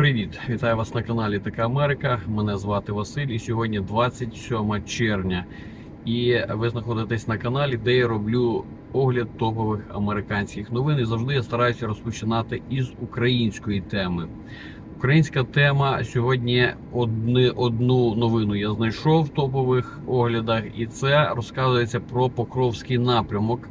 Привіт, вітаю вас на каналі Така Америка. Мене звати Василь, і сьогодні 27 червня. І ви знаходитесь на каналі, де я роблю огляд топових американських новин. І завжди я стараюся розпочинати із української теми. Українська тема сьогодні одни, одну новину я знайшов в топових оглядах, і це розказується про Покровський напрямок.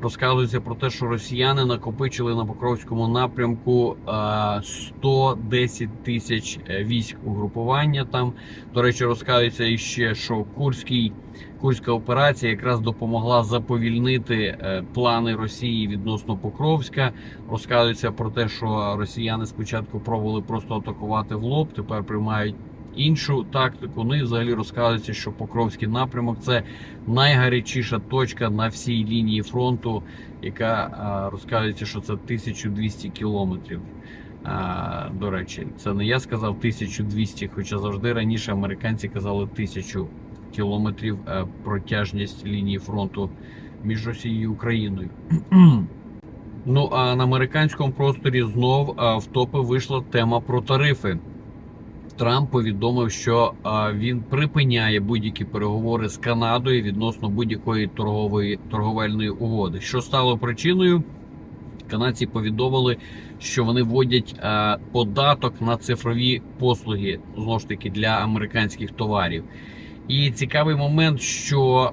Розказується про те, що росіяни накопичили на Покровському напрямку е, 110 тисяч е, військ угрупування. Там, до речі, розказується іще, що Курський, Курська операція якраз допомогла заповільнити е, плани Росії відносно Покровська. Розказується про те, що росіяни спочатку пробували просто атакувати в лоб, тепер приймають іншу тактику. Ну і взагалі розказується, що Покровський напрямок це найгарячіша точка на всій лінії фронту, яка розказується, що це 1200 кілометрів. А, До речі, це не я сказав 1200, хоча завжди раніше американці казали 1000 кілометрів е, протяжність лінії фронту між Росією і Україною. Ну а на американському просторі знов в топи вийшла тема про тарифи. Трамп повідомив, що він припиняє будь-які переговори з Канадою відносно будь-якої торгової торговельної угоди. Що стало причиною? Канадці повідомили, що вони вводять податок на цифрові послуги знову ж таки для американських товарів. І цікавий момент, що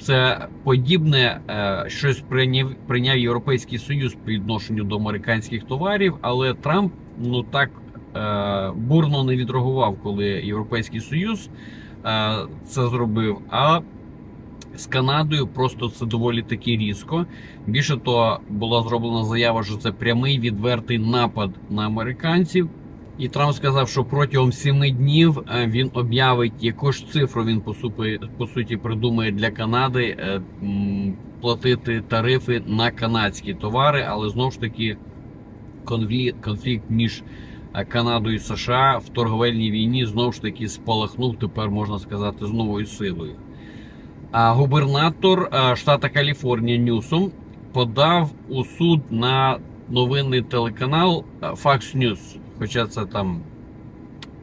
це подібне е, щось прийняв прийняв Європейський Союз по відношенню до американських товарів, але Трамп ну так бурно не відреагував, коли Європейський Союз е, це зробив. А з Канадою просто це доволі таки різко. Більше того, була зроблена заява, що це прямий відвертий напад на американців. І Трамп сказав, що протягом сіми днів е, він об'явить, яку ж цифру він по суті, по суті придумає для Канади е, платити тарифи на канадські товари, але знову ж таки конфлікт між е, Канадою і США в торговельній війні знову ж таки спалахнув тепер, можна сказати, з новою силою. А губернатор е, штата Каліфорнія Ньюсом подав у суд на новинний телеканал е, Fox News. Хоча це там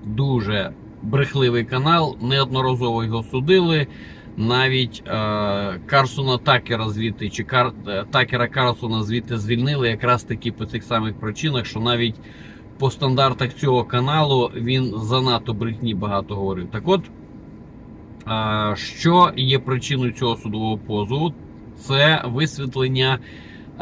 дуже брехливий канал, неодноразово його судили. Навіть е, Карсона Такера звідти чи Кар, Такера Карсона звідти звільнили якраз таки по тих самих причинах, що навіть по стандартах цього каналу він занадто брехні багато говорив. Так от, що є причиною цього судового позову? Це висвітлення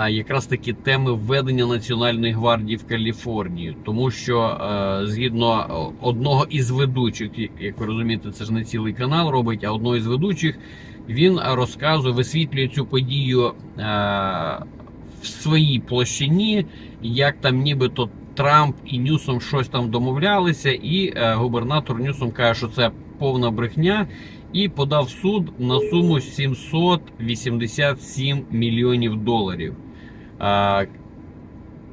якраз таки теми введення Національної гвардії в Каліфорнію, тому що е, згідно одного із ведучих, як ви розумієте, це ж не цілий канал робить, а одного із ведучих він розказує, висвітлює цю подію е, в своїй площині, як там нібито Трамп і Ньюсом щось там домовлялися, і е, губернатор Ньюсом каже, що це повна брехня. І подав суд на суму 787 мільйонів доларів. А,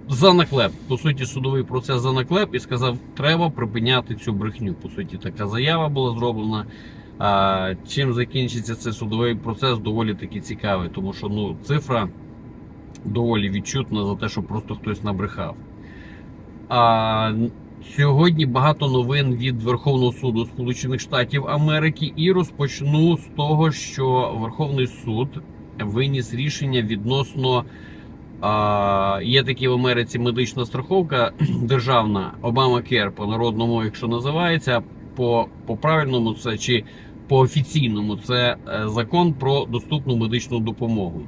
за наклеп. По суті, судовий процес за наклеп і сказав, треба припиняти цю брехню. По суті, така заява була зроблена. А, чим закінчиться цей судовий процес, доволі таки цікавий, тому що ну, цифра доволі відчутна за те, що просто хтось набрехав. А, Сьогодні багато новин від Верховного суду Сполучених Штатів Америки, і розпочну з того, що Верховний суд виніс рішення відносно є такі в Америці медична страховка державна Obamacare по народному, якщо називається, по, по правильному це чи по офіційному це е, закон про доступну медичну допомогу.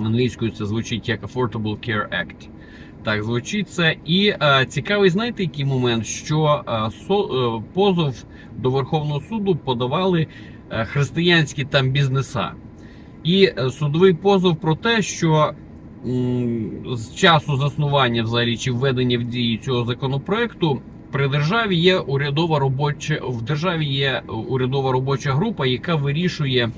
Англійською це звучить як Affordable Care Act. Так, звучить це. І е, цікавий, знаєте, який момент, що е, со, е, позов до Верховного суду подавали е, християнські там бізнеса. І е, судовий позов про те, що м, з часу заснування взагалі чи введення в дії цього законопроекту при державі є урядова робоча в державі є урядова робоча група, яка вирішує,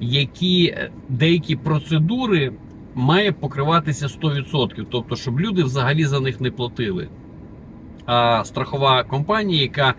які е, деякі процедури має покриватися 100%, тобто, щоб люди взагалі за них не платили. А страхова компанія, яка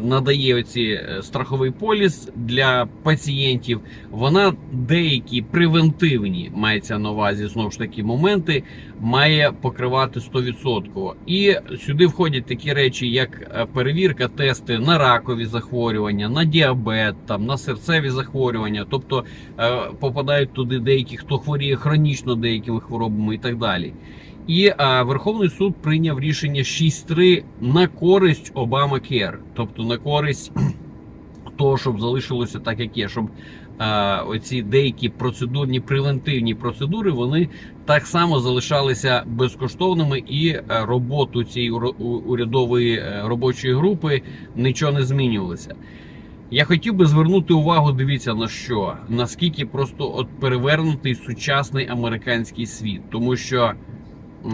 надає оці е, страховий поліс для пацієнтів. Вона деякі превентивні мається на увазі знову ж таки моменти, має покривати 100%. І сюди входять такі речі, як е, перевірка, тести на ракові захворювання, на діабет, там на серцеві захворювання, тобто е, попадають туди деякі, хто хворіє хронічно деякими хворобами і так далі. І а, Верховний суд прийняв рішення 6-3 на користь Обама Кер, тобто на користь того, щоб залишилося так, як є, щоб а, оці деякі процедурні превентивні процедури вони так само залишалися безкоштовними, і е, роботу цієї урядової е, робочої групи нічого не змінювалося. Я хотів би звернути увагу, дивіться на що, наскільки просто от перевернутий сучасний американський світ, тому що.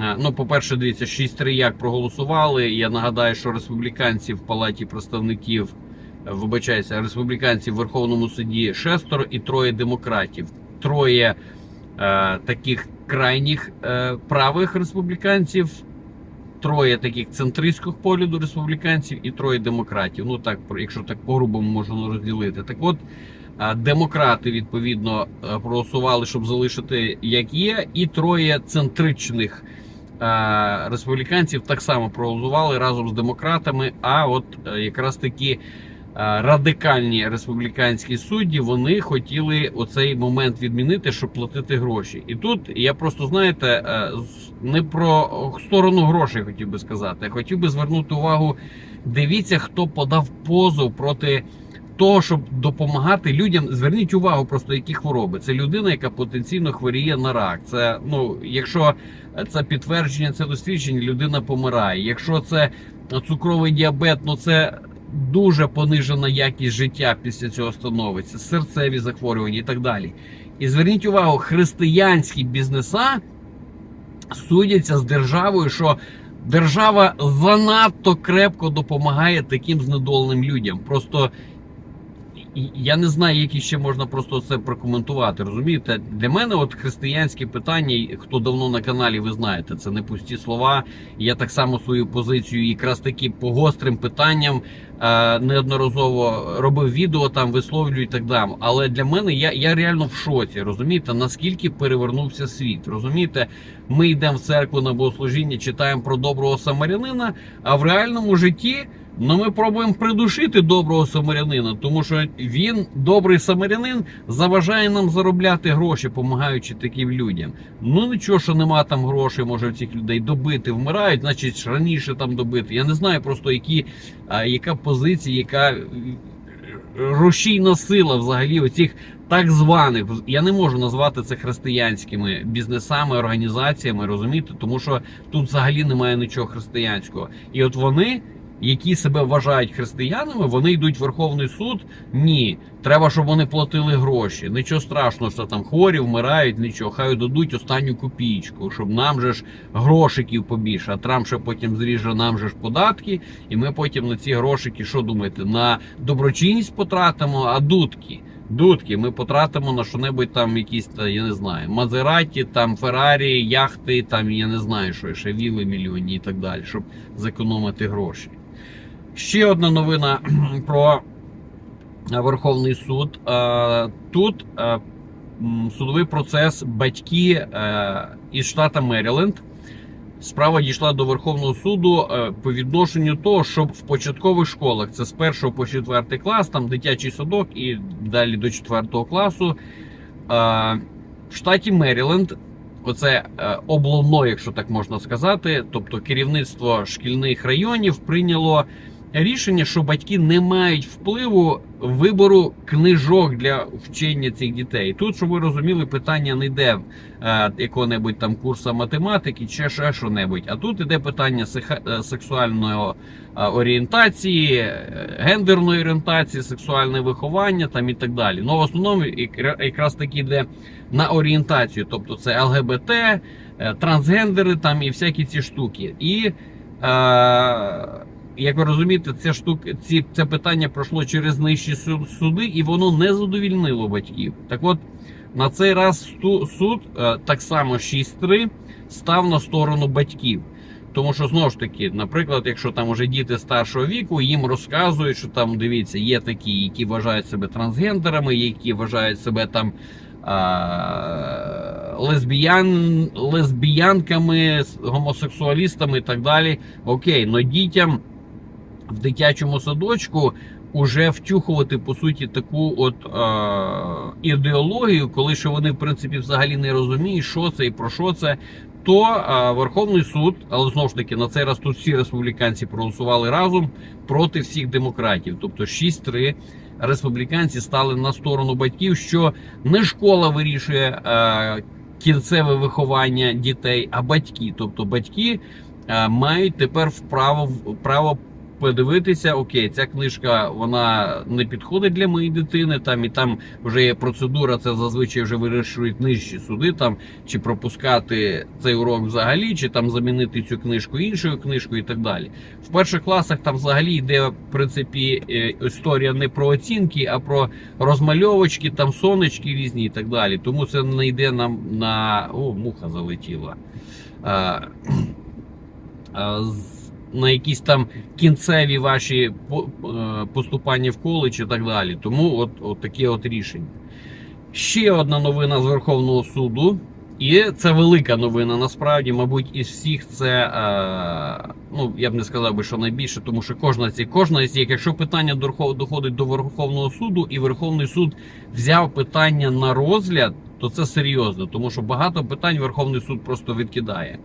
Е, Ну, по-перше, дивіться, 6-3 як проголосували. Я нагадаю, що республіканці в Палаті представників, е, вибачаюся, республіканці в Верховному суді шестеро і троє демократів. Троє е, таких крайніх е, правих республіканців, троє таких центристських погляду республіканців і троє демократів. Ну так, якщо так по-грубому можна розділити. Так от. е, Демократи відповідно проголосували, щоб залишити як є, і троє центричних республіканців так само проголосували разом з демократами. А от е, якраз такі е, радикальні республіканські судді вони хотіли оцей момент відмінити, щоб платити гроші. І тут я просто знаєте, е, не про сторону грошей хотів би сказати. Хотів би звернути увагу. Дивіться, хто подав позов проти того, щоб допомагати людям. Зверніть увагу, просто які хвороби. Це людина, яка потенційно хворіє на рак. Це ну, якщо це підтвердження, це дослідження, людина помирає. Якщо це цукровий діабет, ну це дуже понижена якість життя після цього становиться, серцеві захворювання і так далі. І зверніть увагу, християнські бізнеса судяться з державою, що держава занадто крепко допомагає таким знедоленим людям. Просто я не знаю, як ще можна просто це прокоментувати. Розумієте, для мене от християнське питання, хто давно на каналі, ви знаєте, це не пусті слова. Я так само свою позицію якраз таки по гострим питанням неодноразово робив відео там, висловлюю і так далі. Але для мене я, я реально в шоці. Розумієте, наскільки перевернувся світ. Розумієте, ми йдемо в церкву на богослужіння, читаємо про доброго самарянина, а в реальному житті. Ну, ми пробуємо придушити доброго самарянина, тому що він, добрий самарянин, заважає нам заробляти гроші, допомагаючи таким людям. Ну нічого, що нема там грошей, може цих людей добити, вмирають, значить раніше там добити. Я не знаю просто, які, а, яка позиція, яка е, рушійна сила взагалі оцих так званих. Я не можу назвати це християнськими бізнесами, організаціями, розумієте, тому що тут взагалі немає нічого християнського. І от вони які себе вважають християнами, вони йдуть в Верховний суд. Ні, треба, щоб вони платили гроші. Нічого страшного, що там хворі, вмирають, нічого. Хай дадуть останню копійку, щоб нам же ж грошиків побільше. А Трамп ще потім зріже нам же ж податки, і ми потім на ці грошики, що думаєте, на доброчинність потратимо, а дудки. Дудки, ми потратимо на що-небудь там якісь, я не знаю, Мазераті, там Феррарі, яхти, там я не знаю, що ще віли мільйонні і так далі, щоб зекономити гроші. Ще одна новина про Верховний суд. Е, Тут е, судовий процес батьки е, із штата Меріленд. Справа дійшла до Верховного суду е, по відношенню того, щоб в початкових школах це з 1 по 4 клас, там дитячий садок і далі до 4 класу. е, В штаті Меріленд, оце е, облавно, якщо так можна сказати, тобто керівництво шкільних районів прийняло рішення, що батьки не мають впливу вибору книжок для вчення цих дітей. Тут, щоб ви розуміли, питання не йде е, якого-небудь там курсу математики чи ще що-небудь. А тут іде питання е, сексуальної е, орієнтації, е, гендерної орієнтації, сексуальне виховання там і так далі. Ну в основному якраз таки йде на орієнтацію, тобто це ЛГБТ, трансгендери там і всякі ці штуки. І як ви розумієте, ця штука, ці, це питання пройшло через нижчі су- суди, і воно не задовільнило батьків. Так от на цей раз суд е, так само 6-3 став на сторону батьків. Тому що знову ж таки, наприклад, якщо там уже діти старшого віку, їм розказують, що там дивіться, є такі, які вважають себе трансгендерами, які вважають себе там а, лесбіян, лесбіянками, гомосексуалістами і так далі. Окей, но дітям в дитячому садочку уже втюхувати по суті таку от е, ідеологію, коли що вони в принципі взагалі не розуміють, що це і про що це. То е, Верховний суд, але знову ж таки на цей раз тут всі республіканці проголосували разом проти всіх демократів. Тобто 6-3 республіканці стали на сторону батьків, що не школа вирішує е, кінцеве виховання дітей, а батьки. Тобто батьки е, мають тепер вправо право подивитися, окей, ця книжка вона не підходить для моєї дитини. Там і там вже є процедура. Це зазвичай вже вирішують нижчі суди. Там чи пропускати цей урок взагалі, чи там замінити цю книжку іншою книжкою, і так далі. В перших класах там взагалі йде в принципі е, історія не про оцінки, а про розмальовочки, там сонечки різні і так далі. Тому це не йде нам на о, муха залетіла. А, а, з- на якісь там кінцеві ваші е, поступання в коледж і так далі. Тому от, от таке от рішення. Ще одна новина з Верховного суду. І це велика новина насправді, мабуть, із всіх це, е, ну я б не сказав би, що найбільше, тому що кожна ці кожна з їх, якщо питання доходить до Верховного суду, і Верховний суд взяв питання на розгляд, то це серйозно, тому що багато питань Верховний суд просто відкидає.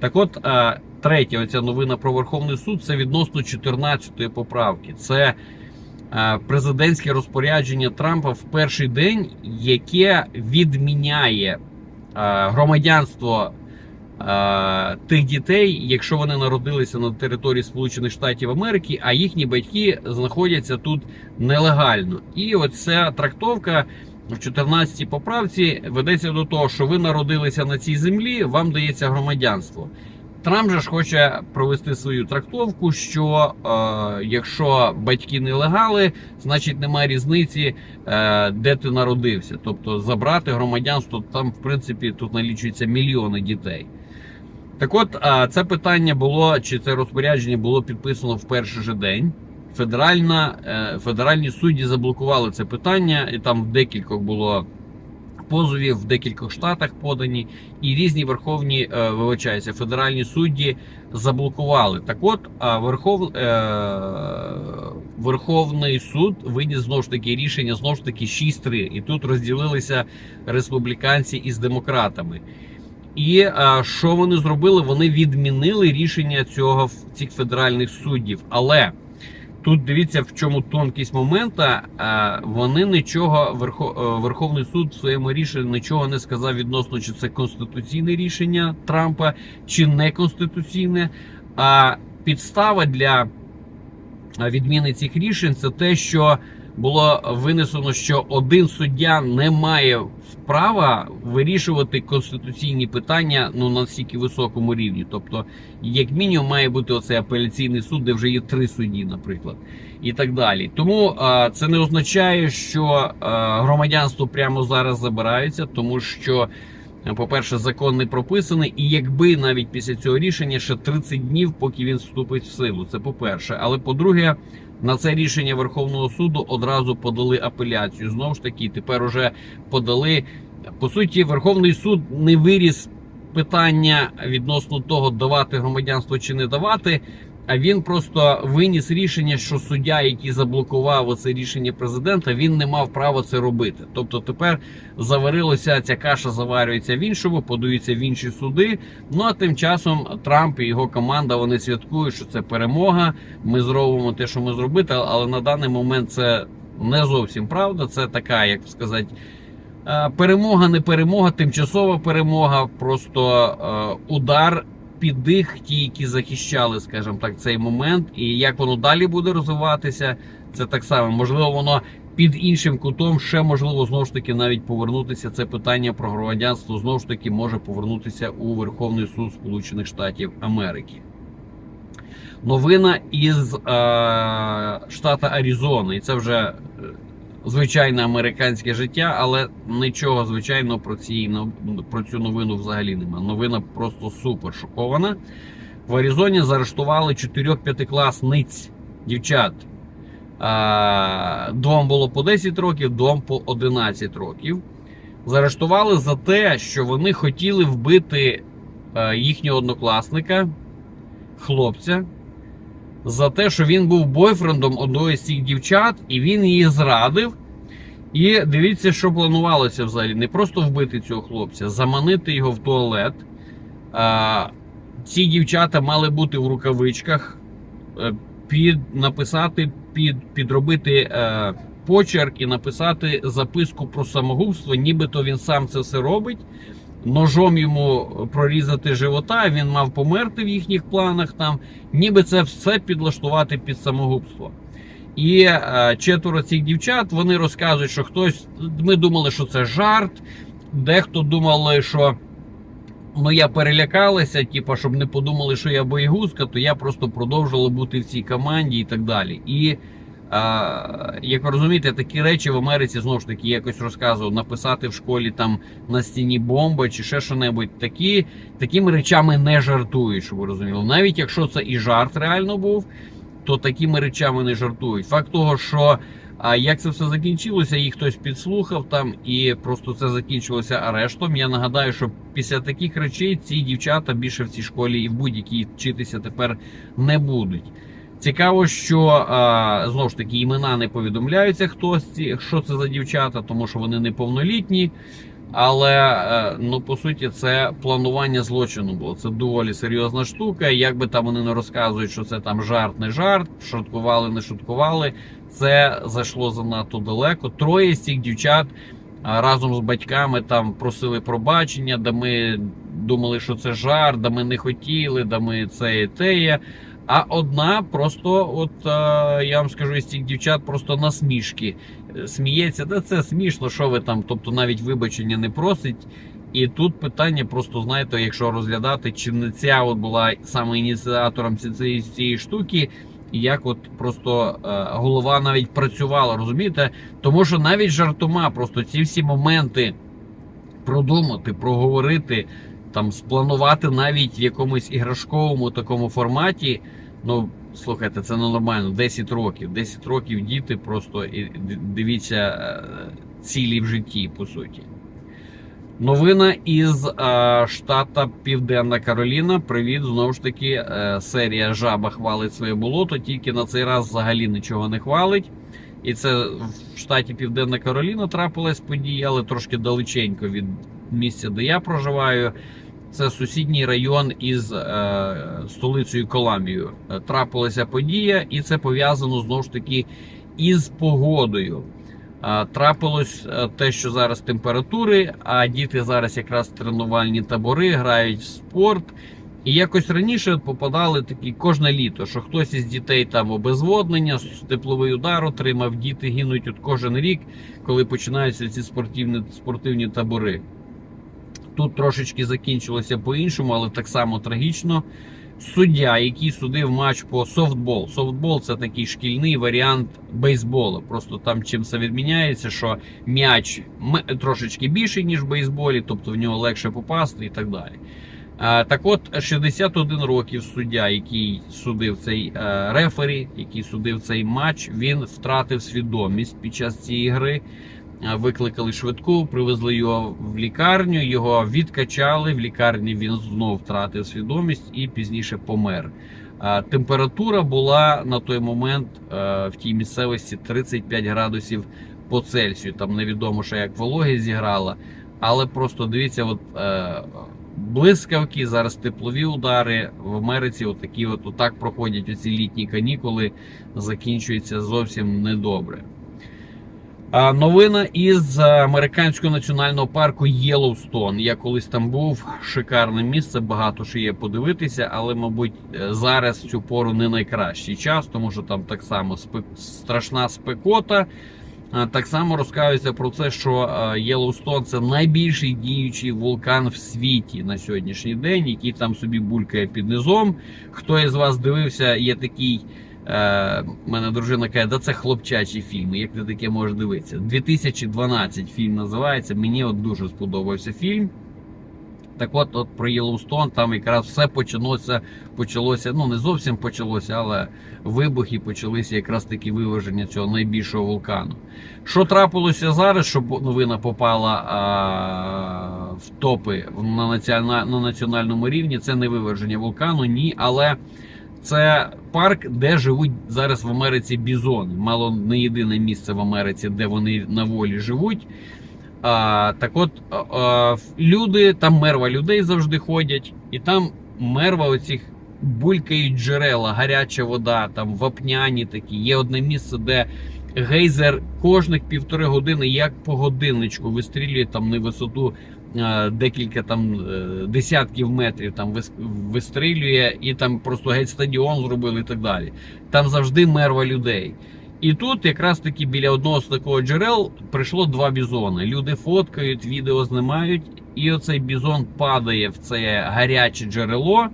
Так от, е, третя оця новина про Верховний суд це відносно 14-ї поправки. Це е, президентське розпорядження Трампа в перший день, яке відміняє е, громадянство тих дітей, якщо вони народилися на території Сполучених Штатів Америки, а їхні батьки знаходяться тут нелегально. І оця трактовка. В 14 поправці ведеться до того, що ви народилися на цій землі, вам дається громадянство. Трамп же ж хоче провести свою трактовку, що е, якщо батьки нелегали, значить немає різниці, е, де ти народився. Тобто забрати громадянство там, в принципі, тут налічується мільйони дітей. Так от, е, це питання було, чи це розпорядження було підписано в перший же день. Федеральна, е, федеральні судді заблокували це питання, і там в декількох було позовів, в декількох штатах подані, і різні верховні е, вибачаюся, федеральні судді заблокували. Так от, Верхов, е, Верховний суд виніс знову ж таки рішення знову ж таки 6-3. І тут розділилися республіканці із демократами. І а, що вони зробили? Вони відмінили рішення цього цих федеральних суддів. Але тут дивіться, в чому тонкість момента. Вони нічого е, Верховний суд в своєму рішенні нічого не сказав відносно, чи це конституційне рішення Трампа, чи не конституційне. А підстава для відміни цих рішень це те, що було винесено, що один суддя не має права вирішувати конституційні питання ну на стільки високому рівні. Тобто, як мінімум, має бути оцей апеляційний суд, де вже є три судді, наприклад, і так далі. Тому а, це не означає, що а, громадянство прямо зараз забирається, тому що. По-перше, закон не прописаний, і якби навіть після цього рішення ще 30 днів, поки він вступить в силу. Це по-перше. Але по-друге, на це рішення Верховного суду одразу подали апеляцію. Знову ж таки, тепер уже подали. По суті, Верховний суд не виріс питання відносно того, давати громадянство чи не давати. А він просто виніс рішення, що суддя, який заблокував оце рішення президента, він не мав права це робити. Тобто тепер заварилося, ця каша заварюється в іншому, подаються в інші суди. Ну а тим часом Трамп і його команда вони святкують, що це перемога. Ми зробимо те, що ми зробити, але на даний момент це не зовсім правда. Це така, як сказати. е, Перемога, не перемога, тимчасова перемога, просто е, удар під дих, ті, які захищали, скажімо так, цей момент, і як воно далі буде розвиватися, це так само. Можливо, воно під іншим кутом ще можливо знову ж таки навіть повернутися. Це питання про громадянство знову ж таки може повернутися у Верховний суд Сполучених Штатів Америки. Новина із е, штата Аризона, і це вже е, звичайне американське життя, але нічого звичайного про, про цю новину взагалі немає. Новина просто супер шокована. в Аризоні заарештували 4-5-класниць дівчат. Двом було по 10 років, двом по 11 років. Заарештували за те, що вони хотіли вбити е, їхнього однокласника, хлопця, за те, що він був бойфрендом одної з цих дівчат, і він її зрадив. І дивіться, що планувалося взагалі. Не просто вбити цього хлопця, заманити його в туалет. А, ці дівчата мали бути в рукавичках, е, під, написати, під, підробити е, почерк і написати записку про самогубство, нібито він сам це все робить. Ножом йому прорізати живота, він мав померти в їхніх планах там, ніби це все підлаштувати під самогубство. І е, четверо цих дівчат вони розказують, що хтось. Ми думали, що це жарт. Дехто думали, що ну я перелякалася, типу, щоб не подумали, що я боєгузка, то я просто продовжувала бути в цій команді і так далі. І як ви розумієте, такі речі в Америці знову ж таки якось розказував, написати в школі там на стіні бомба чи ще що-небудь. Такі, такими речами не жартують, щоб ви розуміли. Навіть якщо це і жарт реально був то такими речами не жартують. Факт того, що а, як це все закінчилося, їх хтось підслухав там, і просто це закінчилося арештом. Я нагадаю, що після таких речей ці дівчата більше в цій школі і в будь-якій вчитися тепер не будуть. Цікаво, що знову ж таки імена не повідомляються, хто ці, що це за дівчата, тому що вони неповнолітні. Але е, ну по суті, це планування злочину було. Це доволі серйозна штука. Як би там вони не розказують, що це там жарт, не жарт, шуткували, не шуткували. Це зайшло занадто далеко. Троє з цих дівчат разом з батьками там просили пробачення, да ми думали, що це жарт, да ми не хотіли, да ми це і те. А одна просто, от е, я вам скажу, із цих дівчат просто насмішки е, сміється. Да це смішно, що ви там, тобто навіть вибачення не просить. І тут питання просто знаєте, якщо розглядати, чи не ця от була саме ініціатором цієї, цієї штуки, і як от просто е, голова навіть працювала, розумієте? Тому що навіть жартома, просто ці всі моменти продумати, проговорити там спланувати навіть в якомусь іграшковому такому форматі. Ну, слухайте, це ненормально. 10 років. 10 років діти просто і дивіться е, цілі в житті, по суті. Новина із е, штата Південна Кароліна. Привіт, знову ж таки, е, серія Жаба хвалить своє болото, тільки на цей раз взагалі нічого не хвалить. І це в штаті Південна Кароліна трапилась подія, але трошки далеченько від місця, де я проживаю. Це сусідній район із е, столицею Коламбією. Е, Трапилася подія, і це пов'язано знову ж таки із погодою. Е, трапилось е, те, що зараз температури, а діти зараз якраз тренувальні табори, грають в спорт. І якось раніше попадали такі кожне літо, що хтось із дітей там обезводнення, тепловий удар отримав, діти гинуть от кожен рік, коли починаються ці спортивні, спортивні табори. Тут трошечки закінчилося по-іншому, але так само трагічно. Суддя, який судив матч по софтбол. Софтбол це такий шкільний варіант бейсболу. Просто там чим це відміняється, що м'яч трошечки більший, ніж в бейсболі, тобто в нього легше попасти і так далі. Так от, 61 років суддя, який судив цей е, рефері, який судив цей матч, він втратив свідомість під час цієї гри. Викликали швидку, привезли його в лікарню. Його відкачали. В лікарні він знов втратив свідомість і пізніше помер. Температура була на той момент в тій місцевості 35 градусів по Цельсію. Там невідомо, що як вологість зіграла, але просто дивіться, от е, блискавки, зараз теплові удари в Америці. Отакі, от отак проходять оці літні канікули, закінчуються зовсім недобре. Новина із американського національного парку Єлоустон. Я колись там був шикарне місце, багато що є подивитися, але, мабуть, е, зараз цю пору не найкращий час, тому що там так само спек... страшна спекота. Так само розказується про це, що Єлоустон це найбільший діючий вулкан в світі на сьогоднішній день, який там собі булькає під низом. Хто із вас дивився, є такий. Е, мене дружина каже, да це хлопчачі фільми, як ти таке можеш дивитися. 2012 фільм називається. Мені от дуже сподобався фільм. Так от, от про Єлоустон там якраз все почалося, почалося, ну не зовсім почалося, але вибухи почалися якраз такі виверження цього найбільшого вулкану. Що трапилося зараз, щоб новина попала а, в топи на національному рівні, це не виверження вулкану, ні, але це парк, де живуть зараз в Америці бізони. Мало не єдине місце в Америці, де вони на волі живуть. А, так от а, люди, там мерва людей завжди ходять, і там мерва оцих булькають джерела, гаряча вода, там вапняні такі. Є одне місце, де гейзер кожних півтори години, як по годинничку, вистрілює там на висоту декілька там е, десятків метрів там вис- вистрілює, і там просто геть стадіон зробили і так далі. Там завжди мерва людей. І тут якраз таки біля одного з такого джерел прийшло два бізони. Люди фоткають, відео знімають, і оцей бізон падає в це гаряче джерело,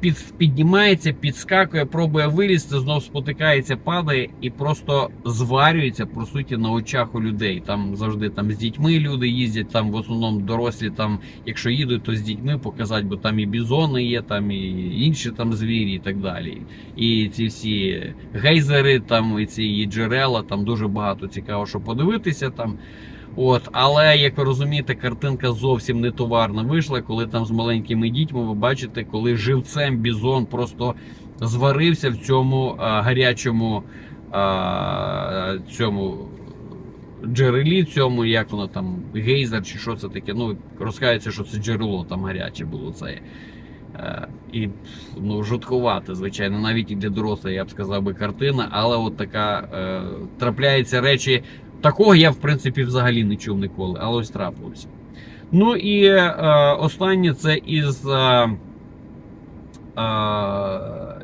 під, піднімається, підскакує, пробує вилізти, знов спотикається, падає і просто зварюється по суті на очах у людей. Там завжди там з дітьми люди їздять, там в основному дорослі, там, якщо їдуть, то з дітьми показати, бо там і бізони є, там і інші там звірі, і так далі. І ці всі гейзери, там і ці і джерела, там дуже багато цікаво, що подивитися там. От, але як ви розумієте, картинка зовсім не товарна вийшла, коли там з маленькими дітьми ви бачите, коли живцем бізон просто зварився в цьому а, гарячому а, цьому джерелі, цьому, як воно там, гейзер чи що це таке. Ну, розкається, що це джерело там гаряче було це. І ну, жуткувати, звичайно, навіть і для дорослих, я б сказав би, картина, але от така е, трапляються речі. Такого я, в принципі, взагалі не чув ніколи, але ось трапилося. Ну і е, останнє це із, е, е,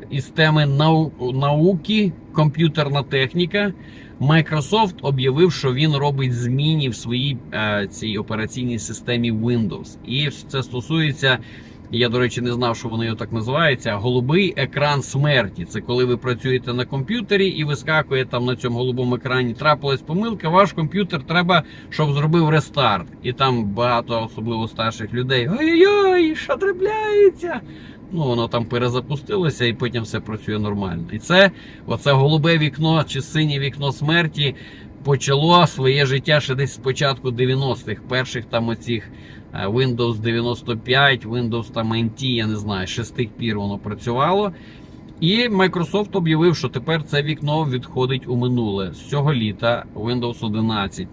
із теми нау, науки, комп'ютерна техніка. Microsoft об'явив, що він робить зміни в своїй е, цій операційній системі Windows. І це стосується. Я, до речі, не знав, що вони його так називаються. Голубий екран смерті. Це коли ви працюєте на комп'ютері і вискакує там на цьому голубому екрані. Трапилась помилка. Ваш комп'ютер треба, щоб зробив рестарт. І там багато, особливо старших людей. Ой-ой, що трапляється? Ну, воно там перезапустилося і потім все працює нормально. І це оце голубе вікно чи синє вікно смерті почало своє життя ще десь з початку 90-х, перших там оцих Windows 95, Windows там NT, я не знаю, ще пір воно працювало. І Microsoft об'явив, що тепер це вікно відходить у минуле. З цього літа Windows 11.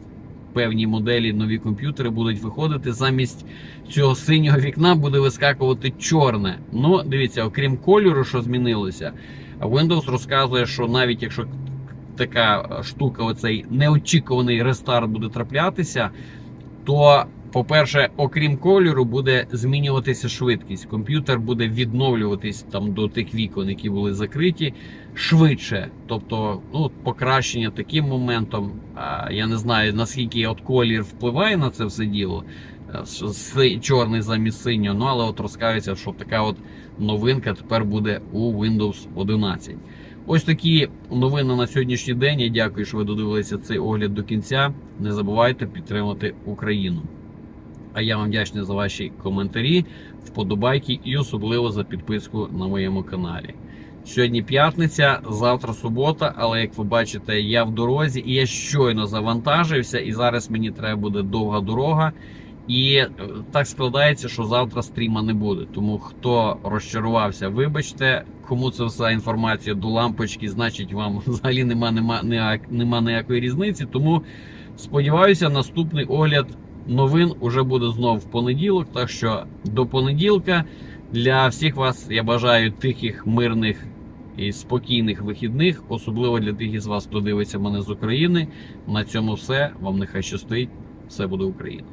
Певні моделі, нові комп'ютери будуть виходити. Замість цього синього вікна буде вискакувати чорне. Ну, дивіться, окрім кольору, що змінилося, Windows розказує, що навіть якщо така штука, оцей неочікуваний рестарт буде траплятися, то, по-перше, окрім кольору, буде змінюватися швидкість. Комп'ютер буде відновлюватись там до тих вікон, які були закриті, швидше. Тобто, ну, покращення таким моментом. Я не знаю наскільки от колір впливає на це все діло. е, Чорний замість синього, ну але от розкажеться, що така от новинка тепер буде у Windows 11. Ось такі новини на сьогоднішній день. Я дякую, що ви додивилися цей огляд до кінця. Не забувайте підтримати Україну. А я вам вдячний за ваші коментарі, вподобайки і особливо за підписку на моєму каналі. Сьогодні п'ятниця, завтра субота, але як ви бачите, я в дорозі і я щойно завантажився, і зараз мені треба буде довга дорога. І е, так складається, що завтра стріма не буде. Тому хто розчарувався, вибачте, кому це вся інформація до лампочки, значить вам взагалі нема, нема, нема, нема ніякої різниці. Тому сподіваюся, наступний огляд новин уже буде знов в понеділок. Так що до понеділка для всіх вас я бажаю тихих, мирних і спокійних вихідних, особливо для тих із вас, хто дивиться мене з України. На цьому все. Вам нехай щастить. Все буде Україна.